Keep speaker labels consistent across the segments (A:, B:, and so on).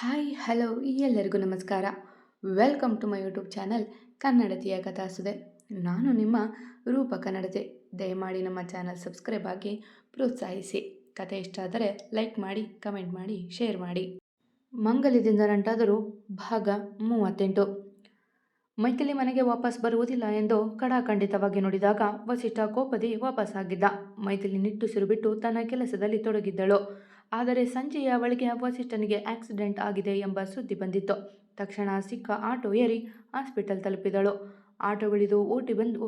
A: Hi, hello, ಎಲ್ಲರಿಗೂ ನಮಸ್ಕಾರ. Welcome to my YouTube channel ಕನ್ನಡತಿಯ ಕಥಾಸುದೆ. ನಾನು ನಿಮ್ಮ ರೂಪ ಕನ್ನಡತೆ ದಯಮಾಡಿ ನಮ್ಮ ಚಾನಲ್ ಸಬ್ಸ್ಕ್ರೈಬ್ ಆಗಿ ಪ್ರೋತ್ಸಾಹಿಸಿ. ಕತೆ ಇಷ್ಟ ಆದರೆ ಲೈಕ್ ಮಾಡಿ, ಕಮೆಂಟ್ ಮಾಡಿ, ಶೇರ್ ಮಾಡಿ. ಮಂಗಲ್ಯದಿಂದ ನಂಟಾದರೂ ಭಾಗ ಮೂವತ್ತೆಂಟು. ಮೈಥಿಲಿ ಮನೆಗೆ ವಾಪಸ್ ಬರುವುದಿಲ್ಲ ಎಂದು ಕಡಾಖಂಡಿತವಾಗಿ ನೋಡಿದಾಗ ವಸಿಷ್ಠ ಕೋಪದಿ ವಾಪಸ್ಸಾಗಿದ್ದ. ಮೈಥಿಲಿ ನಿಟ್ಟುಸಿರು ಬಿಟ್ಟು ತನ್ನ ಕೆಲಸದಲ್ಲಿ ತೊಡಗಿದ್ದಳು. ಆದರೆ ಸಂಜೆಯ ಅವಳಿಗೆ ವಸಿಷ್ಠನಿಗೆ ಆಕ್ಸಿಡೆಂಟ್ ಆಗಿದೆ ಎಂಬ ಸುದ್ದಿ ಬಂದಿತ್ತು. ತಕ್ಷಣ ಸಿಕ್ಕ ಆಟೋ ಏರಿ ಹಾಸ್ಪಿಟಲ್ ತಲುಪಿದಳು. ಆಟೋಗಳಿದು ಊಟಿ ಬಂದು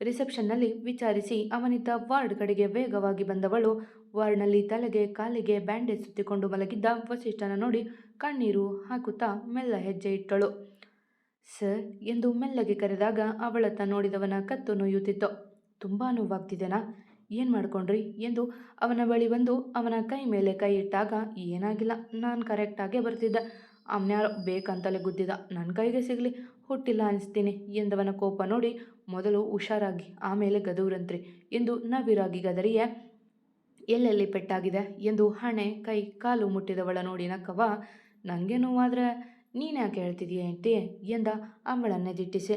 A: ರಿಸೆಪ್ಷನ್ನಲ್ಲಿ ವಿಚಾರಿಸಿ ಅವನಿದ್ದ ವಾರ್ಡ್ ಕಡೆಗೆ ವೇಗವಾಗಿ ಬಂದವಳು. ವಾರ್ಡ್ನಲ್ಲಿ ತಲೆಗೆ ಕಾಲಿಗೆ ಬ್ಯಾಂಡೇಜ್ ಸುತ್ತಿಕೊಂಡು ಮಲಗಿದ್ದ ವಸಿಷ್ಠನ ನೋಡಿ ಕಣ್ಣೀರು ಹಾಕುತ್ತಾ ಮೆಲ್ಲ ಹೆಜ್ಜೆ ಇಟ್ಟಳು. ಸರ್, ಎಂದು ಮೆಲ್ಲಗೆ ಕರೆದಾಗ ಅವಳತ್ತ ನೋಡಿದವನ ಕತ್ತು ನೋಯುತ್ತಿತ್ತು. ತುಂಬ ನೋವಾಗ್ತಿದೆನಾ? ಏನು ಮಾಡ್ಕೊಂಡ್ರಿ? ಎಂದು ಅವನ ಬಳಿ ಬಂದು ಅವನ ಕೈ ಮೇಲೆ ಕೈ ಇಟ್ಟಾಗ ಏನಾಗಿಲ್ಲ, ನಾನು ಕರೆಕ್ಟಾಗೇ ಬರ್ತಿದ್ದೆ. ಅವನ್ಯಾರೋ ಬೇಕಂತಲೇ ಗುದ್ದಿದ ನನ್ನ ಕೈಗೆ ಸಿಗಲಿ, ಹುಟ್ಟಿಲ್ಲ ಅನಿಸ್ತೀನಿ ಎಂದವನ ಕೋಪ ನೋಡಿ ಮೊದಲು ಹುಷಾರಾಗಿ, ಆಮೇಲೆ ಗದೂರಂತ್ರಿ ಎಂದು ನವಿರಾಗಿ ಗದರಿಯ, ಎಲ್ಲೆಲ್ಲಿ ಪೆಟ್ಟಾಗಿದೆ ಎಂದು ಹಣೆ ಕೈ ಕಾಲು ಮುಟ್ಟಿದವಳ ನೋಡಿ ನಕ್ಕವ ನನಗೆ ನೋವಾದರೆ ನೀನ್ಯಾಕೆ ಹೇಳ್ತಿದೀಯ ಎಂದ ಅವಳನ್ನೇ ದಿಟ್ಟಿಸೆ.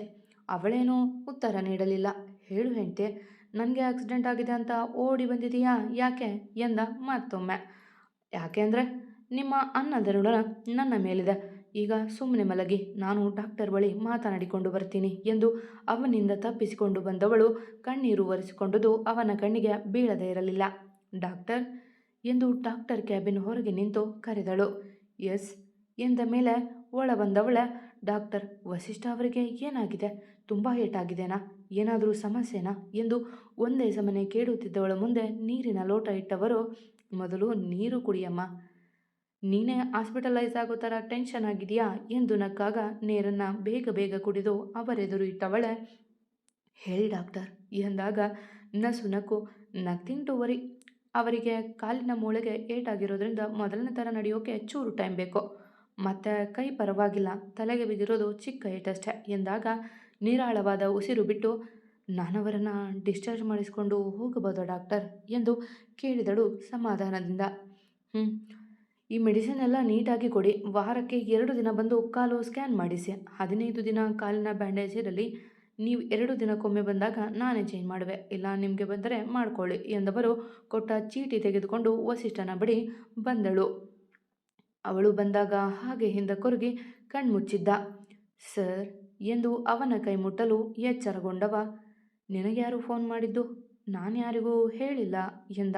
A: ಅವಳೇನೂ ಉತ್ತರ ನೀಡಲಿಲ್ಲ. ಹೇಳು ಹೆಂಡ್ತಿ ನನಗೆ ಆಕ್ಸಿಡೆಂಟ್ ಆಗಿದೆ ಅಂತ ಓಡಿ ಬಂದಿದೆಯಾ? ಯಾಕೆ? ಎಂದ ಮತ್ತೊಮ್ಮೆ. ಯಾಕೆ ಅಂದರೆ ನಿಮ್ಮ ಅನ್ನದ ಋಣ ನನ್ನ ಮೇಲಿದೆ. ಈಗ ಸುಮ್ಮನೆ ಮಲಗಿ, ನಾನು ಡಾಕ್ಟರ್ ಬಳಿ ಮಾತನಾಡಿಕೊಂಡು ಬರ್ತೀನಿ ಎಂದು ಅವನಿಂದ ತಪ್ಪಿಸಿಕೊಂಡು ಬಂದವಳು ಕಣ್ಣೀರು ಒರೆಸಿಕೊಂಡುದು ಅವನ ಕಣ್ಣಿಗೆ ಬೀಳದೇ ಇರಲಿಲ್ಲ. ಡಾಕ್ಟರ್? ಎಂದು ಡಾಕ್ಟರ್ ಕ್ಯಾಬಿನ್ ಹೊರಗೆ ನಿಂತು ಕರೆದಳು. ಎಸ್, ಎಂದ ಮೇಲೆ ಒಳ ಬಂದವಳ ಡಾಕ್ಟರ್ ವಸಿಷ್ಠ ಅವರಿಗೆ ಏನಾಗಿದೆ? ತುಂಬ ಏಟಾಗಿದೆನಾ ಏನಾದರೂ ಸಮಸ್ಯೆನಾ? ಎಂದು ಒಂದೇ ಸಮನೆ ಕೇಳುತ್ತಿದ್ದವಳ ಮುಂದೆ ನೀರಿನ ಲೋಟ ಇಟ್ಟವರು, ಮೊದಲು ನೀರು ಕುಡಿಯಮ್ಮ. ನೀನೇ ಹಾಸ್ಪಿಟಲೈಸ್ ಆಗೋ ಥರ ಟೆನ್ಷನ್ ಆಗಿದೆಯಾ? ಎಂದು ನಕ್ಕಾಗ ನೀರನ್ನು ಬೇಗ ಬೇಗ ಕುಡಿದು ಅವರೆದುರು ಇಟ್ಟವಳೆ, ಹೇಳಿ ಡಾಕ್ಟರ್, ಎಂದಾಗ ನಸು ನಕ್ಕು ನಥಿಂಗ್ ಟು ವರಿ. ಅವರಿಗೆ ಕಾಲಿನ ಮೂಳೆಗೆ ಏಟಾಗಿರೋದ್ರಿಂದ ಮೊದಲನೇ ಥರ ನಡೆಯೋಕೆ ಚೂರು ಟೈಮ್ ಬೇಕು. ಮತ್ತು ಕೈ ಪರವಾಗಿಲ್ಲ, ತಲೆಗೆ ಬಿದ್ದಿರೋದು ಚಿಕ್ಕ ಏಟಷ್ಟೇ, ಎಂದಾಗ ನಿರಾಳವಾದ ಉಸಿರು ಬಿಟ್ಟು, ನಾನವರನ್ನು ಡಿಸ್ಚಾರ್ಜ್ ಮಾಡಿಸಿಕೊಂಡು ಹೋಗಬಹುದಾ ಡಾಕ್ಟರ್ ಎಂದು ಕೇಳಿದಳು ಸಮಾಧಾನದಿಂದ. ಹ್ಞೂ ಈ ಮೆಡಿಸಿನ್ ಎಲ್ಲ ನೀಟಾಗಿ ಕೊಡಿ. ವಾರಕ್ಕೆ ಎರಡು ದಿನ ಬಂದು ಕಾಲು ಸ್ಕ್ಯಾನ್ ಮಾಡಿಸಿ. ಹದಿನೈದು ದಿನ ಕಾಲಿನ ಬ್ಯಾಂಡೇಜ್ ಇರಲಿ. ನೀವು ಎರಡು ದಿನಕ್ಕೊಮ್ಮೆ ಬಂದಾಗ ನಾನೇ ಚೇಂಜ್ ಮಾಡುವೆ. ಇಲ್ಲ, ನಿಮಗೆ ಬಂದರೆ ಮಾಡಿಕೊಳ್ಳಿ ಎಂದವರು ಕೊಟ್ಟ ಚೀಟಿ ತೆಗೆದುಕೊಂಡು ವಸಿಷ್ಠನ ಬಳಿ ಬಂದಳು. ಅವಳು ಬಂದಾಗ ಹಾಗೆ ಹಿಂದೆ ಕೊರಗಿ ಕಣ್ಮುಚ್ಚಿದ್ದ. ಸರ್ ಎಂದು ಅವನ ಕೈ ಮುಟ್ಟಲು ಎಚ್ಚರಗೊಂಡವ. ನಿನಗ್ಯಾರು ಫೋನ್ ಮಾಡಿದ್ದು? ನಾನು ಯಾರಿಗೂ ಹೇಳಿಲ್ಲ ಎಂದ.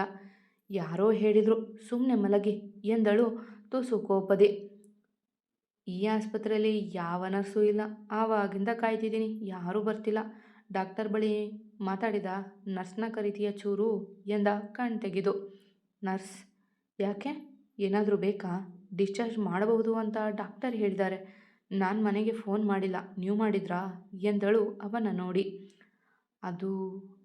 A: ಯಾರೋ ಹೇಳಿದರು ಸುಮ್ಮನೆ ಮಲಗಿ ಎಂದಳು ತುಸು ಕೋಪದೆ ಈ ಆಸ್ಪತ್ರೆಯಲ್ಲಿ ಯಾವ ನರ್ಸು ಇಲ್ಲ. ಆವಾಗಿಂದ ಕಾಯ್ತಿದ್ದೀನಿ. ಯಾರೂ ಬರ್ತಿಲ್ಲ. ಡಾಕ್ಟರ್ ಬಳಿ ಮಾತಾಡಿದ ನರ್ಸ್ನ ಕರಿತೀಯ ಚೂರು ಎಂದ ಕಣ್ ತೆಗೆದು ನರ್ಸ್, ಯಾಕೆ? ಏನಾದರೂ ಬೇಕಾ? ಡಿಸ್ಚಾರ್ಜ್ ಮಾಡಬಹುದು ಅಂತ ಡಾಕ್ಟರ್ ಹೇಳಿದ್ದಾರೆ. ನಾನು ಮನೆಗೆ ಫೋನ್ ಮಾಡಿಲ್ಲ. ನೀವು ಮಾಡಿದ್ರಾ? ಎಂದಳು ಅವನ ನೋಡಿ. ಅದು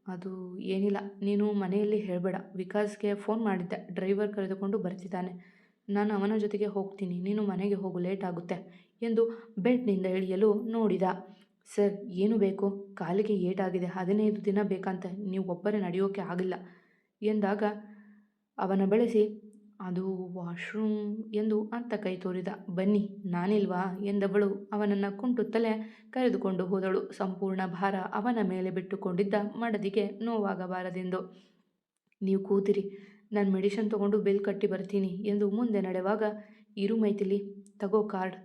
A: ಅದು ಏನಿಲ್ಲ. ನೀನು ಮನೆಯಲ್ಲಿ ಹೇಳಬೇಡ. ವಿಕಾಸ್ಗೆ ಫೋನ್ ಮಾಡಿದ್ದೆ. ಡ್ರೈವರ್ ಕರೆದುಕೊಂಡು ಬರ್ತಿದ್ದಾನೆ. ನಾನು ಅವನ ಜೊತೆಗೆ ಹೋಗ್ತೀನಿ. ನೀನು ಮನೆಗೆ ಹೋಗು. ಲೇಟ್ ಆಗುತ್ತೆ ಎಂದು ಬೆಡ್ನಿಂದ ಇಳಿಯಲು ನೋಡಿದ. ಸರ್, ಏನು ಬೇಕು? ಕಾಲಿಗೆ ಏಟಾಗಿದೆ. ಹದಿನೈದು ದಿನ ಬೇಕಂತೆ. ನೀವು ಒಬ್ಬರೇ ನಡೆಯೋಕೆ ಆಗಿಲ್ಲ ಎಂದಾಗ ಅವನ ಬೆಳೆಸಿ ಅದು ವಾಶ್ರೂಮ್ ಎಂದು ಅಂತ ಕೈ ತೋರಿದ. ಬನ್ನಿ, ನಾನಿಲ್ವಾ? ಎಂದವಳು ಅವನನ್ನು ಕುಂಟುತ್ತಲೇ ಕರೆದುಕೊಂಡು ಹೋದಳು. ಸಂಪೂರ್ಣ ಭಾರ ಅವನ ಮೇಲೆ ಬಿಟ್ಟುಕೊಂಡಿದ್ದ ಮಡದಿಗೆ ನೋವಾಗಬಾರದೆಂದು. ನೀವು ಕೂತಿರಿ, ನಾನು ಮೆಡಿಷನ್ ತಗೊಂಡು ಬಿಲ್ ಕಟ್ಟಿ ಬರ್ತೀನಿ ಎಂದು ಮುಂದೆ ನಡೆವಾಗ, ಇರು ಮೈತಿಲಿ ತಗೋ ಕಾರ್ಡ್.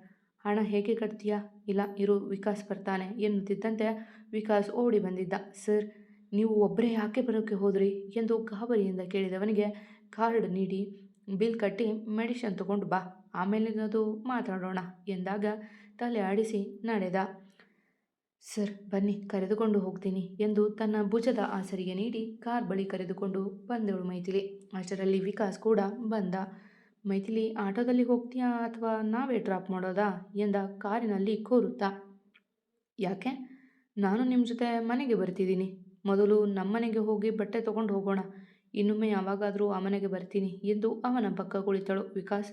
A: ಹಣ ಹೇಗೆ ಕಟ್ತೀಯಾ? ಇಲ್ಲ, ಇರು, ವಿಕಾಸ್ ಬರ್ತಾನೆ ಎನ್ನುತ್ತಿದ್ದಂತೆ ವಿಕಾಸ್ ಓಡಿ ಬಂದಿದ್ದ. ಸರ್, ನೀವು ಒಬ್ಬರೇ ಯಾಕೆ ಬರೋಕ್ಕೆ ಹೋದ್ರಿ? ಎಂದು ಗಾಬರಿಯಿಂದ ಕೇಳಿದವನಿಗೆ, ಕಾರ್ಡ್ ನೀಡಿ. ಬಿಲ್ ಕಟ್ಟಿ ಮೆಡಿಷನ್ ತಗೊಂಡು ಬಾ ಆಮೇಲಿನದು ಮಾತಾಡೋಣ ಎಂದಾಗ ತಲೆ ಆಡಿಸಿ ನಡೆದ. ಸರ್, ಬನ್ನಿ, ಕರೆದುಕೊಂಡು ಹೋಗ್ತೀನಿ ಎಂದು ತನ್ನ ಭುಜದ ಆಸರಿಗೆ ನೀಡಿ ಕಾರ್ ಬಳಿ ಕರೆದುಕೊಂಡು ಬಂದಳು ಮೈಥಿಲಿ. ಅಷ್ಟರಲ್ಲಿ ವಿಕಾಸ್ ಕೂಡ ಬಂದ. ಮೈಥಿಲಿ, ಆಟೋದಲ್ಲಿ ಹೋಗ್ತೀಯಾ ಅಥವಾ ನಾವೇ ಡ್ರಾಪ್ ಮಾಡೋದಾ ಎಂದ ಕಾರಿನಲ್ಲಿ ಕೋರುತ್ತಾ. ಯಾಕೆ? ನಾನು ನಿಮ್ಮ ಜೊತೆ ಮನೆಗೆ ಬರ್ತಿದ್ದೀನಿ. ಮೊದಲು ನಮ್ಮನೆಗೆ ಹೋಗಿ ಬಟ್ಟೆ ತೊಗೊಂಡು ಹೋಗೋಣ. ಇನ್ನೊಮ್ಮೆ ಯಾವಾಗಾದರೂ ಆ ಮನೆಗೆ ಬರ್ತೀನಿ ಎಂದು ಅವನ ಪಕ್ಕ ಕುಳಿತಳು ವಿಕಾಸ್.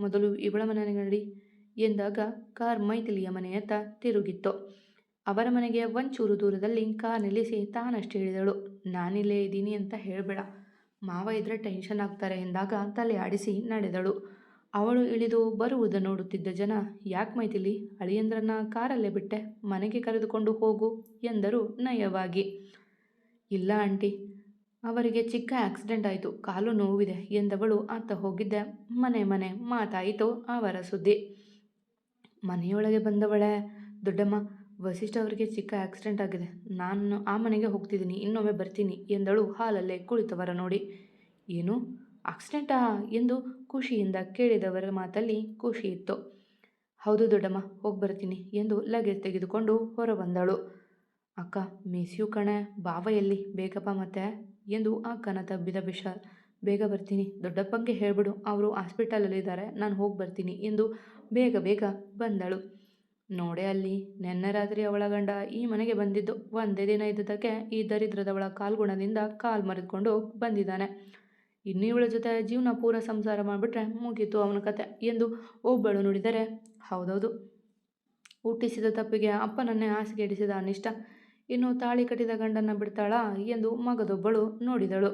A: ಮೊದಲು ಇವಳ ಮನೆಗೆ ನಡಿ ಎಂದಾಗ ಕಾರ್ ಮೈಥಿಲಿಯ ಮನೆಯತ್ತ ತಿರುಗಿತ್ತು. ಅವರ ಮನೆಗೆ ಒಂಚೂರು ದೂರದಲ್ಲಿ ಕಾರ್ ನಿಲ್ಲಿಸಿ ತಾನಷ್ಟೇ ಹೇಳಿದಳು. ನಾನಿಲ್ಲೇ ಇದ್ದೀನಿ ಅಂತ ಹೇಳಬೇಡ. ಮಾವ ಇದ್ರೆ ಟೆನ್ಷನ್ ಆಗ್ತಾರೆ ಎಂದಾಗ ತಲೆ ಆಡಿಸಿ ನಡೆದಳು. ಅವಳು ಇಳಿದು ಬರುವುದ ನೋಡುತ್ತಿದ್ದ ಜನ, ಯಾಕೆ ಮೈಥಿಲಿ, ಅಳಿಯಂದ್ರನ್ನ ಕಾರಲ್ಲೇ ಬಿಟ್ಟೆ, ಮನೆಗೆ ಕರೆದುಕೊಂಡು ಹೋಗು ಎಂದರು ನಯವಾಗಿ. ಇಲ್ಲ ಆಂಟಿ ಅವರಿಗೆ ಚಿಕ್ಕ ಆಕ್ಸಿಡೆಂಟ್ ಆಯಿತು. ಕಾಲು ನೋವಿದೆ ಎಂದವಳು ಅತ್ತ ಹೋಗಿದ್ದೆ. ಮನೆ ಮನೆ, ಮಾತಾಯಿತು ಅವರ ಸುದ್ದಿ. ಮನೆಯೊಳಗೆ ಬಂದವಳೆ. ದೊಡ್ಡಮ್ಮ, ವಸಿಷ್ಠ ಅವರಿಗೆ ಚಿಕ್ಕ ಆಕ್ಸಿಡೆಂಟ್ ಆಗಿದೆ. ನಾನು ಆ ಮನೆಗೆ ಹೋಗ್ತಿದ್ದೀನಿ. ಇನ್ನೊಮ್ಮೆ ಬರ್ತೀನಿ ಎಂದಳು ಹಾಲಲ್ಲೇ ಕುಳಿತವರ ನೋಡಿ. ಏನು? ಆಕ್ಸಿಡೆಂಟಾ? ಎಂದು ಖುಷಿಯಿಂದ ಕೇಳಿದವರ ಮಾತಲ್ಲಿ ಖುಷಿ ಇತ್ತು. ಹೌದು ದೊಡ್ಡಮ್ಮ, ಹೋಗಿ ಬರ್ತೀನಿ ಎಂದು ಲಗೇಜ್ ತೆಗೆದುಕೊಂಡು ಹೊರಬಂದಳು. ಅಕ್ಕ, ಮಿಸ್ ಕಣೆ. ಬಾವ ಎಲ್ಲಿ? ಬೇಕಪ್ಪ ಮತ್ತೆ? ಎಂದು ಅಕ್ಕನ ತಬ್ಬಿದ ವಿಶಾಲ್ ಬೇಗ ಬರ್ತೀನಿ. ದೊಡ್ಡಪ್ಪಂಗೆ ಹೇಳಿಬಿಡು, ಅವರು ಹಾಸ್ಪಿಟಲಲ್ಲಿದ್ದಾರೆ, ನಾನು ಹೋಗಿ ಬರ್ತೀನಿ ಎಂದು ಬೇಗ ಬೇಗ ಬಂದಳು. ನೋಡೆ ಅಲ್ಲಿ, ನಿನ್ನೆ ರಾತ್ರಿ ಅವಳ ಗಂಡ ಈ ಮನೆಗೆ ಬಂದಿದ್ದು. ಒಂದೇ ದಿನ ಇದ್ದದಕ್ಕೆ ಈ ದರಿದ್ರದವಳ ಕಾಲ್ಗುಣದಿಂದ ಕಾಲು ಮರೆದುಕೊಂಡು ಬಂದಿದ್ದಾನೆ. ಇನ್ನು ಇವಳ ಜೊತೆ ಜೀವನ ಪೂರ ಸಂಸಾರ ಮಾಡಿಬಿಟ್ರೆ ಮುಗೀತು ಅವನ ಕತೆ ಎಂದು ಒಬ್ಬಳು ನುಡಿದರೆ, ಹೌದೌದು. ಹುಟ್ಟಿಸಿದ ತಪ್ಪಿಗೆ ಅಪ್ಪನನ್ನೇ ಹಾಸಿಗೆ ಇಡಿಸಿದ ಅನಿಷ್ಟ. ಇನ್ನು ತಾಳಿ ಕಟ್ಟಿದ ಗಂಡನ್ನ ಬಿಡ್ತಾಳಾ ಎಂದು ಮಗದೊಬ್ಬಳು ನೋಡಿದಳು.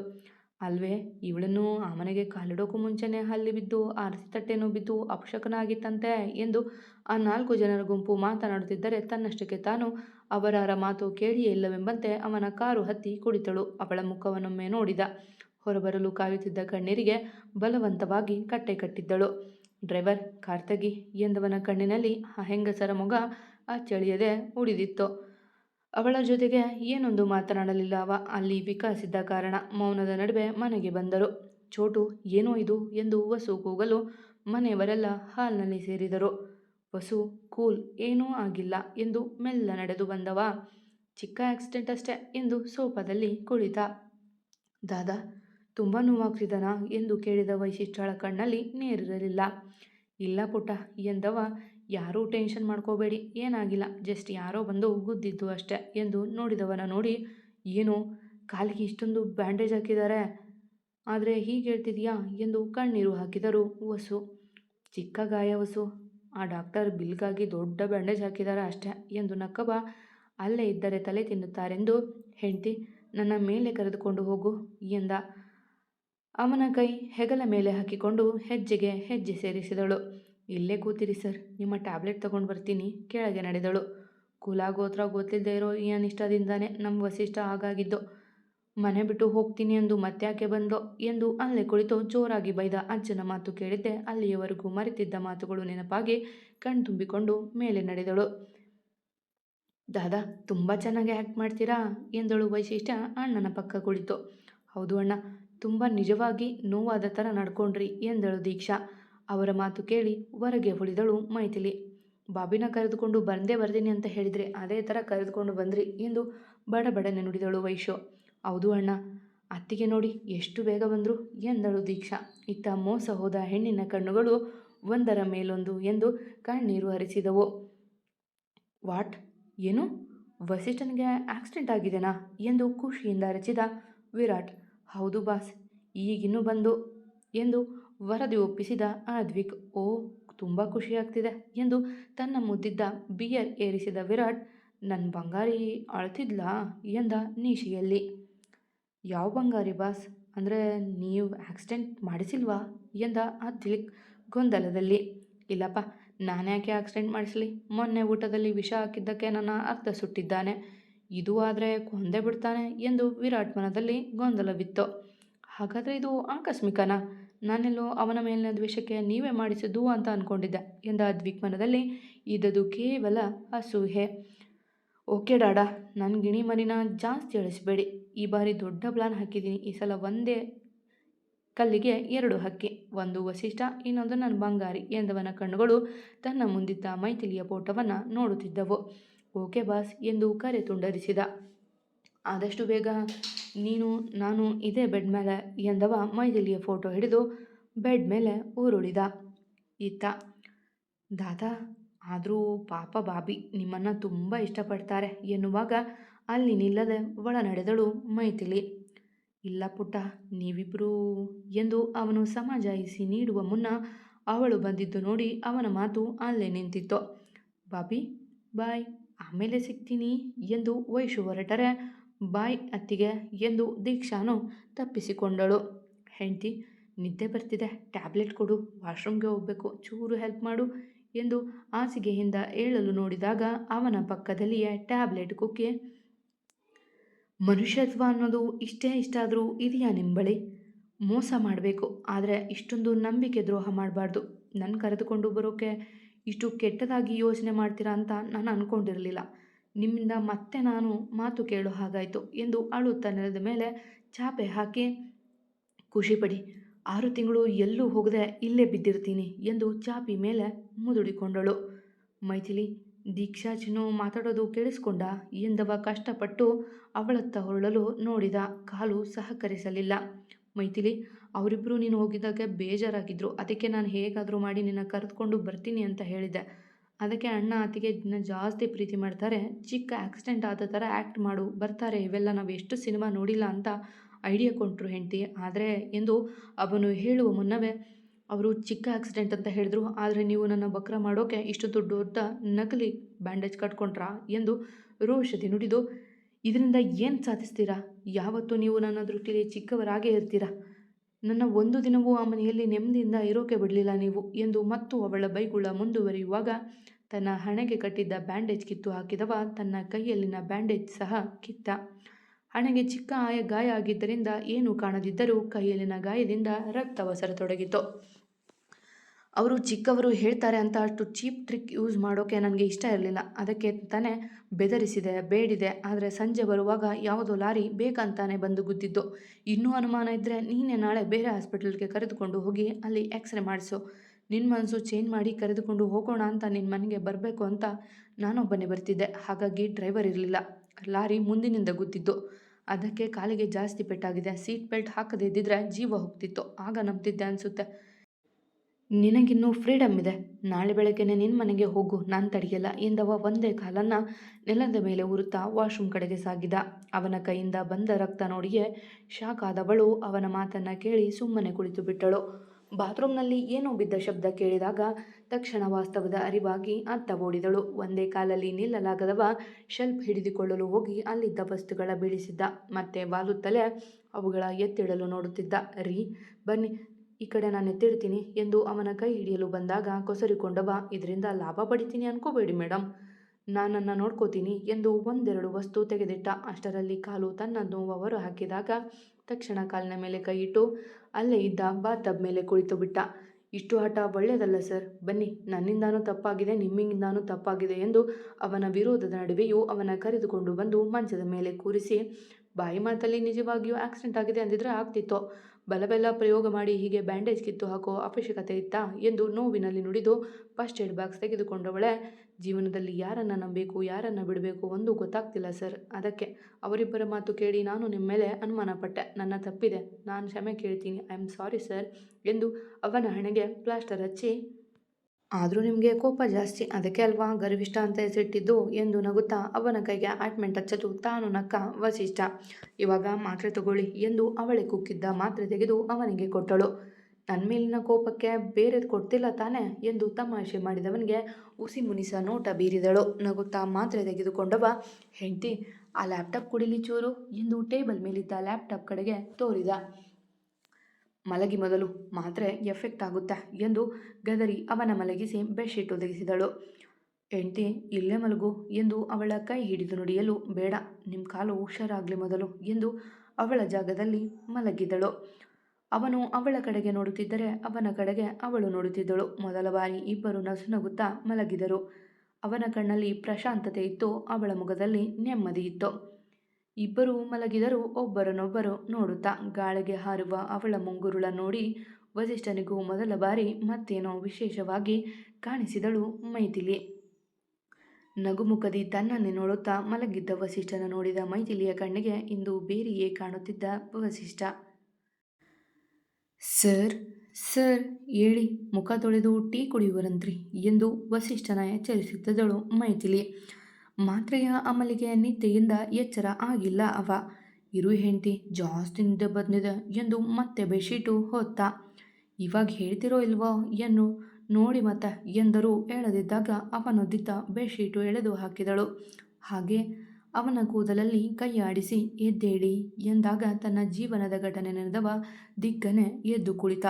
A: ಅಲ್ವೇ, ಇವಳನ್ನು ಆ ಮನೆಗೆ ಕಾಲಿಡೋಕ್ಕೂ ಮುಂಚೆನೇ ಹಲ್ಲಿ ಬಿದ್ದು ಆರತಿ ತಟ್ಟೆನೂ ಬಿದ್ದು ಅಪಶಕನಾಗಿತ್ತಂತೆ ಎಂದು ಆ ನಾಲ್ಕು ಜನರ ಗುಂಪು ಮಾತನಾಡುತ್ತಿದ್ದರೆ ತನ್ನಷ್ಟಕ್ಕೆ ತಾನು ಅವರಾರ ಮಾತು ಕೇಳಿಯೇ ಇಲ್ಲವೆಂಬಂತೆ ಅವನ ಕಾರು ಹತ್ತಿ ಕುಡಿತಳು ಅವಳ ಮುಖವನ್ನೊಮ್ಮೆ ನೋಡಿದ. ಹೊರಬರಲು ಕಾಯುತ್ತಿದ್ದ ಕಣ್ಣೀರಿಗೆ ಬಲವಂತವಾಗಿ ಕಟ್ಟೆ ಕಟ್ಟಿದ್ದಳು. ಡ್ರೈವರ್ ಕಾರ್ತಗಿ ಎಂದವನ ಕಣ್ಣಿನಲ್ಲಿ ಆ ಹೆಂಗಸರ ಮೊಗ ಅಚ್ಚಳಿಯದೆ ಉಳಿದಿತ್ತು. ಅವಳ ಜೊತೆಗೆ ಏನೊಂದು ಮಾತನಾಡಲಿಲ್ಲ ಅವ. ಅಲ್ಲಿ ವಿಕಾಸಿದ್ದ ಕಾರಣ ಮೌನದ ನಡುವೆ ಮನೆಗೆ ಬಂದರು. ಚೋಟು, ಏನೋ ಇದು? ಎಂದು ವಸು ಕೂಗಲು ಮನೆಯವರೆಲ್ಲ ಹಾಲ್ನಲ್ಲಿ ಸೇರಿದರು. ವಸು, ಕೂಲ್, ಏನೂ ಆಗಿಲ್ಲ ಎಂದು ಮೆಲ್ಲ ನಡೆದು ಬಂದವ. ಚಿಕ್ಕ ಆಕ್ಸಿಡೆಂಟ್ ಅಷ್ಟೇ ಎಂದು ಸೋಫಾದಲ್ಲಿ ಕುಳಿತ. ದಾದಾ, ತುಂಬ ನೋವಾಗ್ತಿದ್ದಾನಾ ಎಂದು ಕೇಳಿದ ವೈಶಿಷ್ಟ್ಯಳ ಕಣ್ಣಲ್ಲಿ ನೀರಿರಲಿಲ್ಲ. ಇಲ್ಲ ಪುಟ್ಟ ಎಂದವ. ಯಾರೂ ಟೆನ್ಷನ್ ಮಾಡ್ಕೋಬೇಡಿ, ಏನಾಗಿಲ್ಲ, ಜಸ್ಟ್ ಯಾರೋ ಬಂದು ಗುದ್ದಿದ್ದು ಅಷ್ಟೆ ಎಂದು ನೋಡಿದವನ ನೋಡಿ, ಏನು, ಕಾಲಿಗೆ ಇಷ್ಟೊಂದು ಬ್ಯಾಂಡೇಜ್ ಹಾಕಿದ್ದಾರೆ? ಆದರೆ ಹೀಗೆ ಹೇಳ್ತಿದೀಯಾ? ಎಂದು ಕಣ್ಣೀರು ಹಾಕಿದರು ವಸು. ಚಿಕ್ಕ ಗಾಯ ವಸು. ಆ ಡಾಕ್ಟರ್ ಬಿಲ್ಗಾಗಿ ದೊಡ್ಡ ಬ್ಯಾಂಡೇಜ್ ಹಾಕಿದ್ದಾರೆ ಅಷ್ಟೇ ಎಂದು ನಕ್ಕಬ ಅಲ್ಲೇ ಇದ್ದರೆ ತಲೆ ತಿನ್ನುತ್ತಾರೆಂದು ಹೆಂಡತಿ, ನನ್ನ ಮೇಲೆ ಕರೆದುಕೊಂಡು ಹೋಗು ಎಂದ. ಅವನ ಕೈ ಹೆಗಲ ಮೇಲೆ ಹಾಕಿಕೊಂಡು ಹೆಜ್ಜೆಗೆ ಹೆಜ್ಜೆ ಸೇರಿಸಿದಳು. ಇಲ್ಲೇ ಕೂತಿರಿ ಸರ್. ನಿಮ್ಮ ಟ್ಯಾಬ್ಲೆಟ್ ತಗೊಂಡು ಬರ್ತೀನಿ. ಕೆಳಗೆ ನಡೆದಳು. ಕುಲ ಗೋತ್ರ ಗೊತ್ತಿಲ್ಲದೆ ಇರೋ ಈ ಅನಿಷ್ಟದಿಂದಾನೇ ನಮ್ಮ ವಸಿಷ್ಠ ಹಾಗಾಗಿದ್ದು. ಮನೆ ಬಿಟ್ಟು ಹೋಗ್ತೀನಿ ಎಂದು ಮತ್ತ್ಯಾಕೆ ಬಂದೋ ಎಂದು ಅಲ್ಲೇ ಕುಳಿತು ಜೋರಾಗಿ ಬೈದ ಅಜ್ಜನ ಮಾತು ಕೇಳಿದ್ದೆ. ಅಲ್ಲಿಯವರೆಗೂ ಮರೆತಿದ್ದ ಮಾತುಗಳು ನೆನಪಾಗಿ ಕಣ್ತುಂಬಿಕೊಂಡು ಮೇಲೆ ನಡೆದಳು. ದಾದಾ, ತುಂಬ ಚೆನ್ನಾಗಿ ಆ್ಯಕ್ಟ್ ಮಾಡ್ತೀರಾ? ಎಂದಳು ವೈಶಿಷ್ಟ್ಯ ಅಣ್ಣನ ಪಕ್ಕ ಕುಳಿತು. ಹೌದು ಅಣ್ಣ, ತುಂಬ ನಿಜವಾಗಿ ನೋವಾದ ಥರ ನಡ್ಕೊಂಡ್ರಿ, ಎಂದಳು ದೀಕ್ಷಾ. ಅವರ ಮಾತು ಕೇಳಿ ಹೊರಗೆ ಉಳಿದಳು ಮೈಥಿಲಿ. ಬಾಬಿನ ಕರೆದುಕೊಂಡು ಬಂದೇ ಬರ್ತೀನಿ ಅಂತ ಹೇಳಿದ್ರೆ ಅದೇ ಥರ ಕರೆದುಕೊಂಡು ಬಂದ್ರಿ ಎಂದು ಬಡಬಡನೆ ನುಡಿದಳು ವೈಶೋ ಹೌದು ಅಣ್ಣ, ಅತ್ತಿಗೆ ನೋಡಿ ಎಷ್ಟು ಬೇಗ ಬಂದರು ಎಂದಳು ದೀಕ್ಷಾ. ಇತ್ತ ಮೋಸ ಹೋದ ಹೆಣ್ಣಿನ ಕಣ್ಣುಗಳು ಒಂದರ ಮೇಲೊಂದು ಎಂದು ಕಣ್ಣೀರು ಹರಿಸಿದವು. ವಾಟ್? ಏನು? ವಸಿಷ್ಠನಿಗೆ ಆಕ್ಸಿಡೆಂಟ್ ಆಗಿದೆನಾ ಎಂದು ಖುಷಿಯಿಂದ ಅರಚಿದ ವಿರಾಟ್. ಹೌದು ಬಾಸ್, ಈಗಿನ್ನೂ ಬಂದು ಎಂದು ವರದಿ ಒಪ್ಪಿಸಿದ ಆದ್ವಿಕ್, ಓ, ತುಂಬ ಖುಷಿಯಾಗ್ತಿದೆ ಎಂದು ತನ್ನ ಮುದ್ದಿದ್ದ ಬಿಯರ್ ಏರಿಸಿದ ವಿರಾಟ್ ನನ್ನ ಬಂಗಾರಿ ಅಳ್ತಿದ್ಲಾ ಎಂದ ನೀಶಿಯಲ್ಲಿ. ಯಾವ ಬಂಗಾರಿ ಬಾಸ್? ಅಂದರೆ ನೀವು ಆಕ್ಸಿಡೆಂಟ್ ಮಾಡಿಸಿಲ್ವಾ? ಎಂದ ಆದ್ವಿಕ್ ಗೊಂದಲದಲ್ಲಿ. ಇಲ್ಲಪ್ಪ ನಾನ್ಯಾಕೆ ಆಕ್ಸಿಡೆಂಟ್ ಮಾಡಿಸಲಿ? ಮೊನ್ನೆ ಊಟದಲ್ಲಿ ವಿಷ ಹಾಕಿದ್ದಕ್ಕೆ ನನ್ನ ಅರ್ಥ ಸುಟ್ಟಿದ್ದಾನೆ. ಇದು ಆದರೆ ಕೊಂದೇ ಬಿಡ್ತಾನೆ ಎಂದು ವಿರಾಟ್ ಮನದಲ್ಲಿ ಗೊಂದಲವಿತ್ತು. ಹಾಗಾದರೆ ಇದು ಆಕಸ್ಮಿಕನಾ? ನಾನೆಲ್ಲೋ ಅವನ ಮೇಲಿನ ದ್ವೇಷಕ್ಕೆ ನೀವೇ ಮಾಡಿಸಿದ್ದು ಅಂತ ಅಂದ್ಕೊಂಡಿದ್ದೆ ಎಂದ ದ್ವಿಗ್ಮನದಲ್ಲಿ. ಇದ್ದದು ಕೇವಲ ಅಸೂಹೆ ಓಕೆ ಡಾಡಾ ನನ್ನ ಗಿಣಿ ಮರಿನ ಜಾಸ್ತಿ ಅಳಿಸಬೇಡಿ. ಈ ಬಾರಿ ದೊಡ್ಡ ಪ್ಲಾನ್ ಹಾಕಿದ್ದೀನಿ. ಈ ಸಲ ಒಂದೇ ಕಲ್ಲಿಗೆ ಎರಡು ಹಕ್ಕಿ, ಒಂದು ವಸಿಷ್ಠ, ಇನ್ನೊಂದು ನನ್ನ ಬಂಗಾರಿ ಎಂದವನ ಕಣ್ಣುಗಳು ತನ್ನ ಮುಂದಿದ್ದ ಮೈಥಿಲಿಯ ಫೋಟೋವನ್ನು ನೋಡುತ್ತಿದ್ದವು. ಓಕೆ ಬಾಸ್ ಎಂದು ಕರೆ ತುಂಡರಿಸಿದ. ಆದಷ್ಟು ಬೇಗ ನೀನು, ನಾನು ಇದೇ ಬೆಡ್ ಮೇಲೆ ಎಂದವ ಮೈದಿಲಿಯ ಫೋಟೋ ಹಿಡಿದು ಬೆಡ್ ಮೇಲೆ ಊರುಳಿದ ಇತ್ತ, ದಾದಾ, ಆದರೂ ಪಾಪ ಬಾಬಿ ನಿಮ್ಮನ್ನು ತುಂಬ ಇಷ್ಟಪಡ್ತಾರೆ ಎನ್ನುವಾಗ ಅಲ್ಲಿ ನಿಲ್ಲದೆ ಒಳ ನಡೆದಳು ಮೈಥಿಲಿ. ಇಲ್ಲ ಪುಟ್ಟ ನೀವಿಬ್ಬರೂ ಎಂದು ಅವನು ಸಮಜಾಯಿಸಿ ನೀಡುವ ಮುನ್ನ ಅವಳು ಬಂದಿದ್ದು ನೋಡಿ ಅವನ ಮಾತು ಅಲ್ಲೇ ನಿಂತಿತ್ತು. ಬಾಬಿ, ಬಾಯ್, ಆಮೇಲೆ ಸಿಗ್ತೀನಿ ಎಂದು ವಯಸ್ಸು ಹೊರಟರೆ ಬಾಯ್ ಅತ್ತಿಗೆ ಎಂದು ದೀಕ್ಷಾನು ತಪ್ಪಿಸಿಕೊಂಡಳು. ಹೆಂಡತಿ, ನಿದ್ದೆ ಬರ್ತಿದೆ. ಟ್ಯಾಬ್ಲೆಟ್ ಕೊಡು. ವಾಶ್ರೂಮ್ಗೆ ಹೋಗಬೇಕು. ಚೂರು ಹೆಲ್ಪ್ ಮಾಡು ಎಂದು ಹಾಸಿಗೆಯಿಂದ ಏಳಲು ನೋಡಿದಾಗ ಅವನ ಪಕ್ಕದಲ್ಲಿಯೇ ಟ್ಯಾಬ್ಲೆಟ್ ಕುಕ್ಕಿ. ಮನುಷ್ಯತ್ವ ಅನ್ನೋದು ಇಷ್ಟೇ ಇಷ್ಟಾದರೂ ಇದೆಯಾ ನಿಂಬಳಿ ಬಳಿ? ಮೋಸ ಮಾಡಬೇಕು. ಆದರೆ ಇಷ್ಟೊಂದು ನಂಬಿಕೆ ದ್ರೋಹ ಮಾಡಬಾರ್ದು. ನನ್ನ ಕರೆದುಕೊಂಡು ಬರೋಕ್ಕೆ ಇಷ್ಟು ಕೆಟ್ಟದಾಗಿ ಯೋಚನೆ ಮಾಡ್ತೀರಾ ಅಂತ ನಾನು ಅಂದ್ಕೊಂಡಿರಲಿಲ್ಲ ನಿಮ್ಮಿಂದ ಮತ್ತೆ ನಾನು ಮಾತು ಕೇಳೋ ಹಾಗಾಯಿತು ಎಂದು ಅಳುತ್ತ ನೆಲದ ಮೇಲೆ ಚಾಪೆ ಹಾಕಿ ಖುಷಿಪಡಿ ಆರು ತಿಂಗಳು ಎಲ್ಲೂ ಹೋಗದೆ ಇಲ್ಲೇ ಬಿದ್ದಿರ್ತೀನಿ ಎಂದು ಚಾಪಿ ಮೇಲೆ ಮುದುಡಿಕೊಂಡಳು. ಮೈಥಿಲಿ ದೀಕ್ಷಾಚಿನ್ನು ಮಾತಾಡೋದು ಕೇಳಿಸ್ಕೊಂಡ? ಎಂದವ ಕಷ್ಟಪಟ್ಟು ಅವಳತ್ತ ಹೊರಳಲು ನೋಡಿದ ಕಾಲು ಸಹಕರಿಸಲಿಲ್ಲ. ಮೈಥಿಲಿ ಅವರಿಬ್ಬರು ನೀನು ಹೋಗಿದ್ದಾಗ ಬೇಜಾರಾಗಿದ್ದರು ಅದಕ್ಕೆ ನಾನು ಹೇಗಾದರೂ ಮಾಡಿ ನಿನ್ನ ಕರೆದುಕೊಂಡು ಬರ್ತೀನಿ ಅಂತ ಹೇಳಿದ್ದೆ. ಅದಕ್ಕೆ ಅಣ್ಣ ಅತ್ತಿಗೆ ನಿನ್ನ ಜಾಸ್ತಿ ಪ್ರೀತಿ ಮಾಡ್ತಾರೆ. ಚಿಕ್ಕ ಆಕ್ಸಿಡೆಂಟ್ ಆದ ಥರ ಆ್ಯಕ್ಟ್ ಮಾಡು, ಬರ್ತಾರೆ. ಇವೆಲ್ಲ ನಾವು ಎಷ್ಟು ಸಿನಿಮಾ ನೋಡಿಲ್ಲ ಅಂತ ಐಡಿಯಾ ಕೊಟ್ಟರು ಹೆಂಡತಿ. ಆದರೆ ಎಂದು ಅವನು ಹೇಳುವ ಮುನ್ನವೇ, ಅವರು ಚಿಕ್ಕ ಆಕ್ಸಿಡೆಂಟ್ ಅಂತ ಹೇಳಿದ್ರು, ಆದರೆ ನೀವು ನನ್ನ ಬಕ್ರ ಮಾಡೋಕೆ ಇಷ್ಟು ದೊಡ್ಡ ನಕಲಿ ಬ್ಯಾಂಡೇಜ್ ಕಟ್ಕೊಂಡ್ರಾ? ಎಂದು ರೋಷದಿ ನುಡಿದು, ಇದರಿಂದ ಏನು ಸಾಧಿಸ್ತೀರಾ? ಯಾವತ್ತೂ ನೀವು ನನ್ನ ದೃಷ್ಟಿಯಲ್ಲಿ ಚಿಕ್ಕವರಾಗೇ ಇರ್ತೀರಾ? ನನ್ನ ಒಂದು ದಿನವೂ ಆ ಮನೆಯಲ್ಲಿ ನೆಮ್ಮದಿಯಿಂದ ಇರೋಕೆ ಬಿಡಲಿಲ್ಲ ನೀವು ಎಂದು ಮತ್ತು ಅವಳ ಬೈಗುಳ ಮುಂದುವರಿಯುವಾಗ ತನ್ನ ಹಣೆಗೆ ಕಟ್ಟಿದ್ದ ಬ್ಯಾಂಡೇಜ್ ಕಿತ್ತು ಹಾಕಿದವ ತನ್ನ ಕೈಯಲ್ಲಿನ ಬ್ಯಾಂಡೇಜ್ ಸಹ ಕಿತ್ತ. ಹಣೆಗೆ ಚಿಕ್ಕ ಆಯ ಗಾಯ ಆಗಿದ್ದರಿಂದ ಏನೂ ಕಾಣದಿದ್ದರೂ ಕೈಯಲ್ಲಿನ ಗಾಯದಿಂದ ರಕ್ತ ಒಸರತೊಡಗಿತು. ಅವರು ಚಿಕ್ಕವರು ಹೇಳ್ತಾರೆ ಅಂತ ಅಷ್ಟು ಚೀಪ್ ಟ್ರಿಕ್ ಯೂಸ್ ಮಾಡೋಕ್ಕೆ ನನಗೆ ಇಷ್ಟ ಇರಲಿಲ್ಲ. ಅದಕ್ಕೆ ತಾನೇ ಬೆದರಿಸಿದೆ, ಬೇಡಿದೆ. ಆದರೆ ಸಂಜೆ ಬರುವಾಗ ಯಾವುದೋ ಲಾರಿ ಬೇಕಂತಾನೆ ಬಂದು ಗುದ್ದಿದ್ದು. ಇನ್ನೂ ಅನುಮಾನ ಇದ್ದರೆ ನೀನೇ ನಾಳೆ ಬೇರೆ ಹಾಸ್ಪಿಟಲ್ಗೆ ಕರೆದುಕೊಂಡು ಹೋಗಿ ಅಲ್ಲಿ ಎಕ್ಸ್ರೇ ಮಾಡಿಸು. ನಿನ್ನ ಮನಸ್ಸು ಚೇಂಜ್ ಮಾಡಿ ಕರೆದುಕೊಂಡು ಹೋಗೋಣ ಅಂತ ನಿನ್ನ ಮನೆಗೆ ಬರಬೇಕು ಅಂತ ನಾನೊಬ್ಬನೇ ಬರ್ತಿದ್ದೆ. ಹಾಗಾಗಿ ಡ್ರೈವರ್ ಇರಲಿಲ್ಲ. ಲಾರಿ ಮುಂದಿನಿಂದ ಗುದ್ದಿದ್ದು. ಅದಕ್ಕೆ ಕಾಲಿಗೆ ಜಾಸ್ತಿ ಪೆಟ್ಟಾಗಿದೆ. ಸೀಟ್ ಬೆಲ್ಟ್ ಹಾಕದೇ ಇದ್ದಿದ್ರೆ ಜೀವ ಹೋಗ್ತಿತ್ತು. ಆಗ ನಂಬ್ತಿದ್ದೆ ಅನಿಸುತ್ತೆ. ನಿನಗಿನ್ನೂ ಫ್ರೀಡಮ್ ಇದೆ. ನಾಳೆ ಬೆಳಗ್ಗೆನೆ ನಿನ್ನ ಮನೆಗೆ ಹೋಗು. ನಾನು ತಡೆಯಲ್ಲ ಎಂದವ ಒಂದೇ ಕಾಲನ್ನ ನೆಲದ ಮೇಲೆ ಉರುತ್ತಾ ವಾಶ್ರೂಮ್ ಕಡೆಗೆ ಸಾಗಿದ. ಅವನ ಕೈಯಿಂದ ಬಂದ ರಕ್ತ ನೋಡಿಯೇ ಶಾಕ್ ಆದವಳು ಅವನ ಮಾತನ್ನು ಕೇಳಿ ಸುಮ್ಮನೆ ಕುಳಿತು ಬಿಟ್ಟಳು. ಬಾತ್ರೂಮ್ನಲ್ಲಿ ಏನೋ ಬಿದ್ದ ಶಬ್ದ ಕೇಳಿದಾಗ ತಕ್ಷಣ ವಾಸ್ತವದ ಅರಿವಾಗಿ ಅತ್ತ ಓಡಿದಳು. ಒಂದೇ ಕಾಲಲ್ಲಿ ನಿಲ್ಲಲಾಗದವ ಶೆಲ್ಫ್ ಹಿಡಿದುಕೊಳ್ಳಲು ಹೋಗಿ ಅಲ್ಲಿದ್ದ ವಸ್ತುಗಳ ಬೀಳಿಸಿದ್ದ. ಮತ್ತೆ ವಾಲುತ್ತಲೇ ಅವುಗಳ ಎತ್ತಿಡಲು ನೋಡುತ್ತಿದ್ದ. ರೀ, ಬನ್ನಿ ಈ ಕಡೆ ನಾನು ಎತ್ತಿಡ್ತೀನಿ ಎಂದು ಅವನ ಕೈ ಹಿಡಿಯಲು ಬಂದಾಗ ಕೊಸರಿಕೊಂಡವ ಇದರಿಂದ ಲಾಭ ಪಡಿತೀನಿ ಅನ್ಕೋಬೇಡಿ ಮೇಡಮ್ ನಾನನ್ನು ನೋಡ್ಕೋತೀನಿ ಎಂದು ಒಂದೆರಡು ವಸ್ತು ತೆಗೆದಿಟ್ಟ. ಅಷ್ಟರಲ್ಲಿ ಕಾಲು ತನ್ನ ಅವರು ಹಾಕಿದಾಗ, ತಕ್ಷಣ ಕಾಲಿನ ಮೇಲೆ ಕೈ ಇಟ್ಟು, ಅಲ್ಲೇ ಇದ್ದ ಬಾತಬ್ ಮೇಲೆ ಕುಳಿತು ಬಿಟ್ಟ. ಇಷ್ಟು ಹಠ ಒಳ್ಳೆಯದಲ್ಲ ಸರ್. ಬನ್ನಿ, ನನ್ನಿಂದಾನೂ ತಪ್ಪಾಗಿದೆ, ನಿಮ್ಮಿಂದಾನೂ ತಪ್ಪಾಗಿದೆ ಎಂದು ಅವನ ವಿರೋಧದ ನಡುವೆಯೂ ಅವನ ಕರೆದುಕೊಂಡು ಬಂದು ಮಂಚದ ಮೇಲೆ ಕೂರಿಸಿ, ಬಾಯಿ ಮಾತಲ್ಲಿ ನಿಜವಾಗಿಯೂ ಆಕ್ಸಿಡೆಂಟ್ ಆಗಿದೆ ಅಂದಿದ್ರೆ ಆಗ್ತಿತ್ತು. ಬಲಬೆಲ್ಲ ಪ್ರಯೋಗ ಮಾಡಿ ಹೀಗೆ ಬ್ಯಾಂಡೇಜ್ ಕಿತ್ತು ಹಾಕೋ ಅವಶ್ಯಕತೆ ಇತ್ತಾ ಎಂದು ನೋವಿನಲ್ಲಿ ನುಡಿದು ಫಸ್ಟ್ ಏಡ್ ಬಾಕ್ಸ್ ತೆಗೆದುಕೊಂಡವಳೆ, ಜೀವನದಲ್ಲಿ ಯಾರನ್ನು ನಂಬಬೇಕು, ಯಾರನ್ನು ಬಿಡಬೇಕು ಒಂದು ಗೊತ್ತಾಗ್ತಿಲ್ಲ ಸರ್. ಅದಕ್ಕೆ ಅವರಿಬ್ಬರ ಮಾತು ಕೇಳಿ ನಾನು ನಿಮ್ಮ ಮೇಲೆ ಅನುಮಾನ ಪಟ್ಟೆ. ನನ್ನ ತಪ್ಪಿದೆ. ನಾನು ಕ್ಷಮೆ ಕೇಳ್ತೀನಿ. ಐ ಆಮ್ ಸಾರಿ ಸರ್ ಎಂದು ಅವನ ಹಣೆಗೆ ಪ್ಲಾಸ್ಟರ್ ಹಚ್ಚಿ ಆದರೂ ನಿಮಗೆ ಕೋಪ ಜಾಸ್ತಿ, ಅದಕ್ಕೆ ಅಲ್ವಾ ಗರ್ವಿಷ್ಠ ಅಂತ ಹೆಸರಿಟ್ಟಿದ್ದು ಎಂದು ನಗುತ್ತಾ ಅವನ ಕೈಗೆ ಆಟ್ಮೆಂಟ್ ಹಚ್ಚಲು ತಾನು ನಕ್ಕ ವಸಿಷ್ಠ. ಇವಾಗ ಮಾತ್ರೆ ತಗೊಳ್ಳಿ ಎಂದು ಅವಳೆ ಕುಕ್ಕಿದ್ದ ಮಾತ್ರೆ ತೆಗೆದು ಅವನಿಗೆ ಕೊಟ್ಟಳು. ನನ್ನ ಮೇಲಿನ ಕೋಪಕ್ಕೆ ಬೇರೆ ಕೊಡ್ತಿಲ್ಲ ತಾನೆ ಎಂದು ತಮಾಷೆ ಮಾಡಿದವನಿಗೆ ಉಸಿ ಮುನಿಸ ನೋಟ ಬೀರಿದಳು. ನಗುತ್ತಾ ಮಾತ್ರೆ ತೆಗೆದುಕೊಂಡವ, ಹೆಂಡತಿ, ಆ ಲ್ಯಾಪ್ಟಾಪ್ ಕುಡಿಲಿ ಚೂರು ಎಂದು ಟೇಬಲ್ ಮೇಲಿದ್ದ ಲ್ಯಾಪ್ಟಾಪ್ ಕಡೆಗೆ ತೋರಿದ. ಮಲಗಿ ಮೊದಲು ಮಾತ್ರ ಎಫೆಕ್ಟ್ ಆಗುತ್ತೆ ಎಂದು ಗದರಿ ಅವನ ಮಲಗಿಸಿ ಬೆಡ್ಶೀಟ್ ಒದಗಿಸಿದಳು. ಹೆಂಡತಿ, ಇಲ್ಲೇ ಮಲಗು ಎಂದು ಅವಳ ಕೈ ಹಿಡಿದು ನುಡಿಯಲು ಬೇಡ ನಿಮ್ಮ ಕಾಲು ಹುಷಾರಾಗಲಿ ಮೊದಲು ಎಂದು ಅವಳ ಜಾಗದಲ್ಲಿ ಮಲಗಿದಳು. ಅವನು ಅವಳ ಕಡೆಗೆ ನೋಡುತ್ತಿದ್ದರೆ ಅವನ ಕಡೆಗೆ ಅವಳು ನೋಡುತ್ತಿದ್ದಳು. ಮೊದಲ ಬಾರಿ ಇಬ್ಬರು ನಸು ನಗುತ್ತಾ ಮಲಗಿದರು. ಅವನ ಕಣ್ಣಲ್ಲಿ ಪ್ರಶಾಂತತೆ ಇತ್ತು, ಅವಳ ಮುಖದಲ್ಲಿ ನೆಮ್ಮದಿ ಇತ್ತು. ಇಬ್ಬರು ಮಲಗಿದರೂ ಒಬ್ಬರನ್ನೊಬ್ಬರು ನೋಡುತ್ತಾ ಗಾಳಿಗೆ ಹಾರುವ ಅವಳ ಮುಂಗುರುಳ ನೋಡಿ ವಸಿಷ್ಠನಿಗೂ ಮೊದಲ ಬಾರಿ ಮತ್ತೇನೋ ವಿಶೇಷವಾಗಿ ಕಾಣಿಸಿದಳು ಮೈಥಿಲಿ. ನಗುಮುಖದಿ ತನ್ನನ್ನೇ ನೋಡುತ್ತಾ ಮಲಗಿದ್ದ ವಸಿಷ್ಠನ ನೋಡಿದ ಮೈಥಿಲಿಯ ಕಣ್ಣಿಗೆ ಇಂದು ಬೇರೆಯೇ ಕಾಣುತ್ತಿದ್ದ ವಸಿಷ್ಠ. ಸರ್ ಸರ್, ಹೇಳಿ, ಮುಖ ತೊಳೆದು ಟೀ ಕುಡಿಯುವರಂತ್ರಿ ಎಂದು ವಸಿಷ್ಠನ ಎಚ್ಚರಿಸುತ್ತಿದ್ದಳು ಮೈಥಿಲಿ. ಮಾತ್ರೆಯ ಅಮಲಿಗೆ ನಿದ್ದೆಯಿಂದ ಎಚ್ಚರ ಆಗಿಲ್ಲ ಅವ. ಇರು ಹೆಂಡತಿ, ಜಾಸ್ತಿ ನಿದ್ದೆ ಬಂದಿದೆ ಎಂದು ಮತ್ತೆ ಬೆಡ್ಶೀಟು ಹೊತ್ತ, ಇವಾಗ ಹೇಳ್ತಿರೋ ಇಲ್ವೋ ಎನ್ನು ನೋಡಿ ಮತ ಎಂದರೂ. ಹೇಳದಿದ್ದಾಗ ಅವನೊದ್ದಿದ್ದ ಬೆಡ್ಶೀಟು ಎಳೆದು ಹಾಕಿದಳು. ಹಾಗೆ ಅವನ ಕೂದಲಲ್ಲಿ ಕೈಯಾಡಿಸಿ ಎದ್ದೇಳಿ ಎಂದಾಗ ತನ್ನ ಜೀವನದ ಘಟನೆ ನಡೆದವ ದಿಗ್ಗನೆ ಎದ್ದು ಕುಳಿತ.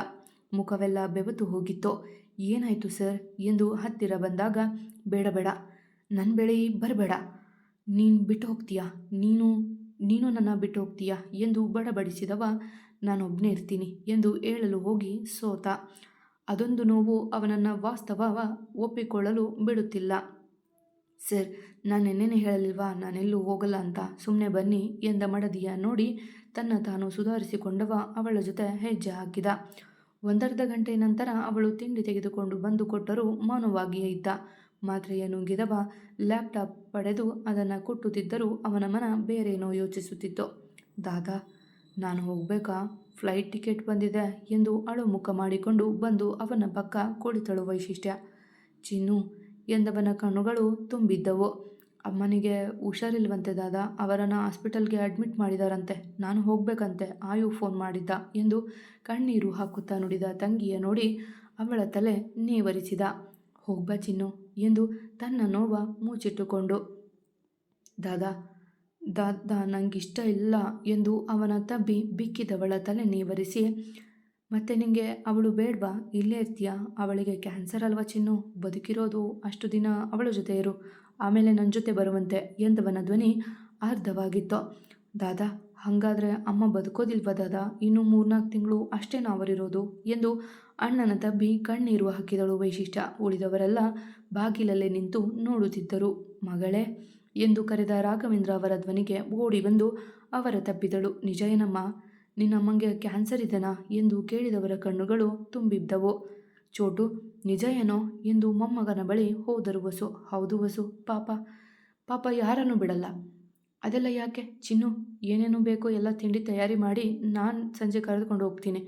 A: ಮುಖವೆಲ್ಲ ಬೆವತು ಹೋಗಿತ್ತು, ಏನಾಯಿತು ಸರ್? ಎಂದು ಹತ್ತಿರ ಬಂದಾಗ, ಬೇಡ ಬೇಡ ನನ್ನ ಬೆಳೆ ಬರಬೇಡ. ನೀನು ಬಿಟ್ಟು ಹೋಗ್ತೀಯಾ? ನೀನು ನೀನು ನನ್ನ ಬಿಟ್ಟು ಹೋಗ್ತೀಯಾ? ಎಂದು ಬಡಬಡಿಸಿದವ ನಾನೊಬ್ಬನೇ ಇರ್ತೀನಿ ಎಂದು ಹೇಳಲು ಹೋಗಿ ಸೋತ. ಅದೊಂದು ನೋವು ಅವನನ್ನು ವಾಸ್ತವ ಒಪ್ಪಿಕೊಳ್ಳಲು ಬಿಡುತ್ತಿಲ್ಲ. ಸರ್, ನಾನು ನೆನೆ ಹೇಳಲಿಲ್ವಾ? ನಾನೆಲ್ಲೂ ಹೋಗಲ್ಲ ಅಂತ ಸುಮ್ಮನೆ ಬನ್ನಿ ಎಂದ ಮಡದಿಯ ನೋಡಿ ತನ್ನ ತಾನು ಸುಧಾರಿಸಿಕೊಂಡವ ಅವಳ ಜೊತೆ ಹೆಜ್ಜೆ ಹಾಕಿದ. ಒಂದರ್ಧ ಗಂಟೆ ನಂತರ ಅವಳು ತಿಂಡಿ ತೆಗೆದುಕೊಂಡು ಬಂದು ಕೊಟ್ಟರೂ ಮೌನವಾಗಿಯೇ ಇದ್ದ. ಮಾತ್ರೆಯನ್ನು ನುಂಗಿದವ ಲ್ಯಾಪ್ಟಾಪ್ ಪಡೆದು ಅದನ್ನು ಕೊಟ್ಟುತ್ತಿದ್ದರೂ ಅವನ ಮನ ಬೇರೇನೋ ಯೋಚಿಸುತ್ತಿತ್ತು. ದಾದಾ, ನಾನು ಹೋಗಬೇಕಾ? ಫ್ಲೈಟ್ ಟಿಕೆಟ್ ಬಂದಿದೆ ಎಂದು ಅಳು ಮುಖ ಮಾಡಿಕೊಂಡು ಬಂದು ಅವನ ಪಕ್ಕ ಕುಳಿತಳು ವೈಶಿಷ್ಟ್ಯ. ಚಿನ್ನು ಎಂದವನ ಕಣ್ಣುಗಳು ತುಂಬಿದ್ದವು. ಅಮ್ಮನಿಗೆ ಹುಷಾರಿಲ್ವಂತೆ ದಾದಾ, ಅವರನ್ನು ಹಾಸ್ಪಿಟಲ್ಗೆ ಅಡ್ಮಿಟ್ ಮಾಡಿದಾರಂತೆ. ನಾನು ಹೋಗಬೇಕಂತೆ, ಆಯು ಫೋನ್ ಮಾಡಿದ್ದ ಎಂದು ಕಣ್ಣೀರು ಹಾಕುತ್ತಾ ನುಡಿದ ತಂಗಿಯ ನೋಡಿ ಅವಳ ತಲೆ ನೇವರಿಸಿದ. ಹೋಗ್ಬಾ ಚಿನ್ನು ಎಂದು ತನ್ನ ನೋವ ಮುಚ್ಚಿಟ್ಟುಕೊಂಡು. ದಾದಾ ದಾದಾ, ನಂಗಿಷ್ಟ ಇಲ್ಲ ಎಂದು ಅವನ ತಬ್ಬಿ ಬಿಕ್ಕಿದವಳ ತಲೆ ನೀವರಿಸಿ, ಮತ್ತೆ ನಿಂಗೆ ಅವಳು ಬೇಡ್ವಾ? ಇಲ್ಲೇ ಇರ್ತೀಯಾ? ಅವಳಿಗೆ ಕ್ಯಾನ್ಸರ್ ಅಲ್ವಾ ಚಿನ್ನು? ಬದುಕಿರೋದು ಅಷ್ಟು ದಿನ ಅವಳ ಜೊತೆ ಇರು. ಆಮೇಲೆ ನನ್ನ ಜೊತೆ ಬರುವಂತೆ ಎಂದವನ ಧ್ವನಿ ಅರ್ಧವಾಗಿತ್ತು ದಾದಾ ಹಾಗಾದರೆ ಅಮ್ಮ ಬದುಕೋದಿಲ್ವ ದಾದಾ? ಇನ್ನು ಮೂರ್ನಾಲ್ಕು ತಿಂಗಳು ಅಷ್ಟೇ ನಾವರಿರೋದು ಎಂದು ಅಣ್ಣನ ತಬ್ಬಿ ಕಣ್ಣೀರು ಹಾಕಿದಳು ವೈಶಿಷ್ಟ್ಯ. ಉಳಿದವರೆಲ್ಲ ಬಾಗಿಲಲ್ಲೇ ನಿಂತು ನೋಡುತ್ತಿದ್ದರು. ಮಗಳೇ ಎಂದು ಕರೆದ ರಾಘವೇಂದ್ರ ಅವರ ಧ್ವನಿಗೆ ಓಡಿ ಬಂದು ಅವರ ತಬ್ಬಿದಳು. ನಿಜ ಏನಮ್ಮ? ನಿನ್ನಮ್ಮಂಗೆ ಕ್ಯಾನ್ಸರ್ ಇದೆನಾ? ಎಂದು ಕೇಳಿದವರ ಕಣ್ಣುಗಳು ತುಂಬಿದ್ದವು. ಚೋಟು, ನಿಜ ಏನೋ? ಎಂದು ಮೊಮ್ಮಗನ ಬಳಿ ಹೋದರು ವಸು. ಹೌದು ವಸು, ಪಾಪ. ಪಾಪ ಯಾರನ್ನು ಬಿಡಲ್ಲ. ಅದೆಲ್ಲ ಯಾಕೆ? ಚಿನ್ನು, ಏನೇನು ಬೇಕೋ ಎಲ್ಲ ತಿಂಡಿ ತಯಾರಿ ಮಾಡಿ ನಾನು ಸಂಜೆ ಕರೆದುಕೊಂಡು ಹೋಗ್ತೀನಿ.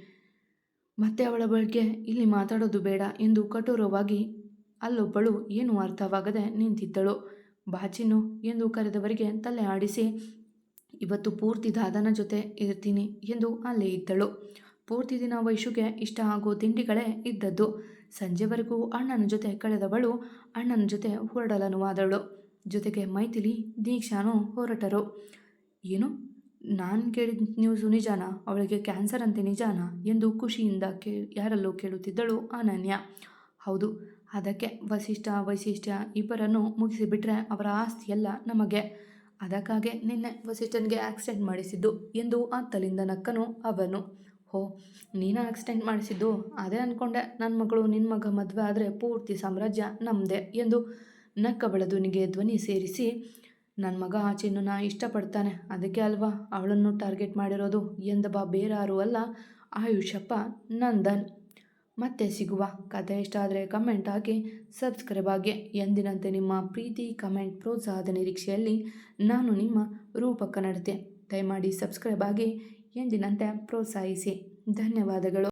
A: ಮತ್ತೆ ಅವಳ ಬಗ್ಗೆ ಇಲ್ಲಿ ಮಾತಾಡೋದು ಬೇಡ ಎಂದು ಕಠೋರವಾಗಿ ಅಲ್ಲೊಬ್ಬಳು ಏನು ಅರ್ಥವಾಗದೆ ನಿಂತಿದ್ದಳು. ಬಾಚಿನ್ನು ಎಂದು ಕರೆದವರಿಗೆ ತಲೆ ಆಡಿಸಿ, ಇವತ್ತು ಪೂರ್ತಿ ದಾದನ ಜೊತೆ ಇರ್ತೀನಿ ಎಂದು ಅಲ್ಲೇ ಇದ್ದಳು. ಪೂರ್ತಿ ದಿನ ವೈಶುಗೆ ಇಷ್ಟ ಆಗೋ ತಿಂಡಿಗಳೇ ಇದ್ದದ್ದು. ಸಂಜೆವರೆಗೂ ಅಣ್ಣನ ಜೊತೆ ಕಳೆದವಳು ಅಣ್ಣನ ಜೊತೆ ಹೊರಡಲನುವಾದಳು. ಜೊತೆಗೆ ಮೈಥಿಲಿ ದೀಕ್ಷಾನು ಹೊರಟರು. ಏನು? ನಾನು ಕೇಳಿದ ನ್ಯೂಸು ನಿಜಾನ? ಅವಳಿಗೆ ಕ್ಯಾನ್ಸರ್ ಅಂತೆ ನಿಜಾನ? ಎಂದು ಖುಷಿಯಿಂದ ಕೇ, ಯಾರಲ್ಲೂ ಕೇಳುತ್ತಿದ್ದಳು ಅನನ್ಯ. ಹೌದು, ಅದಕ್ಕೆ ವಸಿಷ್ಠ, ವೈಶಿಷ್ಟ್ಯ ಇಬ್ಬರನ್ನು ಮುಗಿಸಿಬಿಟ್ರೆ ಅವರ ಆಸ್ತಿಯೆಲ್ಲ ನಮಗೆ. ಅದಕ್ಕಾಗೆ ನಿನ್ನೆ ವಸಿಷ್ಠನಿಗೆ ಆಕ್ಸಿಡೆಂಟ್ ಮಾಡಿಸಿದ್ದು ಎಂದು ಆತಲಿಂದ ನಕ್ಕನು ಅವನು. ಹೋ, ನೀನು ಆಕ್ಸಿಡೆಂಟ್ ಮಾಡಿಸಿದ್ದು? ಅದೇ ಅಂದ್ಕೊಂಡೆ ನನ್ನ ಮಗಳು ನಿನ್ನ ಮಗ ಮದುವೆ ಆದರೆ ಪೂರ್ತಿ ಸಾಮ್ರಾಜ್ಯ ನಮ್ಮದೇ ಎಂದು ನಕ್ಕ ಧ್ವನಿ ಸೇರಿಸಿ ನನ್ನ ಮಗ ಆಚೆಯನ್ನು ನಾ ಇಷ್ಟಪಡ್ತಾನೆ. ಅದಕ್ಕೆ ಅಲ್ವಾ? ಅವಳನ್ನು ಟಾರ್ಗೆಟ್ ಮಾಡಿರೋದು ಎಂದಬ ಬೇರಾರು ಅಲ್ಲ. ಆಯುಷಪ್ಪ ನಂದನ್. ಮತ್ತೆ ಸಿಗುವ. ಕತೆ ಇಷ್ಟ ಆದರೆ ಕಮೆಂಟ್ ಹಾಕಿ. ಸಬ್ಸ್ಕ್ರೈಬ್ ಆಗಿ. ಎಂದಿನಂತೆ ನಿಮ್ಮ ಪ್ರೀತಿ, ಕಮೆಂಟ್, ಪ್ರೋತ್ಸಾಹದ ನಿರೀಕ್ಷೆಯಲ್ಲಿ ನಾನು ನಿಮ್ಮ ರೂಪಕ ನಡತೆ. ದಯಮಾಡಿ ಸಬ್ಸ್ಕ್ರೈಬ್ ಆಗಿ. ಎಂದಿನಂತೆ ಪ್ರೋತ್ಸಾಹಿಸಿ. ಧನ್ಯವಾದಗಳು.